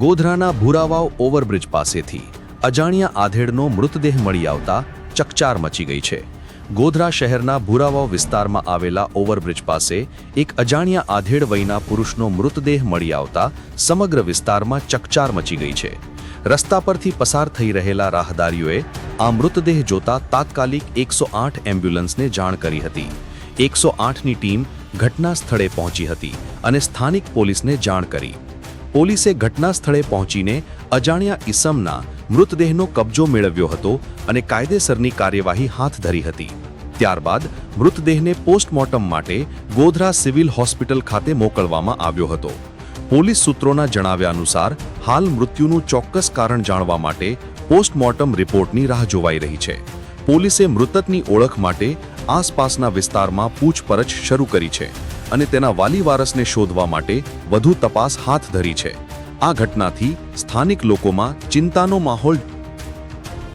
ગોધરાના ભૂરાવાવ overbridge પાસેથી અજાણ્યા આધેડનો મૃતદેહ મળી આવતા ચકચાર મચી ગઈ છે. ગોધરા શહેરના ભૂરાવાવ વિસ્તારમાં આવેલા ઓવરબ્રિજ પાસે એક અજાણ્યા આધેડ વયના પુરુષનો મૃતદેહ મળી આવતા સમગ્ર વિસ્તારમાં ચકચાર મચી ગઈ છે. રસ્તા પરથી પસાર થઈ રહેલા રાહદારીઓએ આ મૃતદેહ જોતા તાત્કાલિક એકસો આઠ એમ્બ્યુલન્સને જાણ કરી હતી. એકસો આઠની ટીમ ઘટના સ્થળે પહોંચી હતી અને સ્થાનિક પોલીસને જાણ કરી. પોલીસે ઘટના સ્થળે પહોંચીને અજાણ્યા ઈસમના મૃતદેહનો કબજો મેળવ્યો હતો અને કાયદેસરની કાર્યવાહી હાથ ધરી હતી. ત્યારબાદ મૃતદેહને પોસ્ટમોર્ટમ માટે ગોધરા સિવિલ હોસ્પિટલ ખાતે મોકલવામાં આવ્યો હતો. પોલીસ સૂત્રોના જણાવ્યા અનુસાર, હાલ મૃત્યુનું ચોક્કસ કારણ જાણવા માટે પોસ્ટમોર્ટમ રિપોર્ટની રાહ જોવાઈ રહી છે. પોલીસે મૃતકની ઓળખ માટે આસપાસના વિસ્તારમાં પૂછપરછ શરૂ કરી છે. અને તેના વાલી વારસને શોધવા માટે વધુ તપાસ હાથ ધરી છે. આ ઘટનાથી સ્થાનિક લોકોમાં ચિંતાનો માહોલ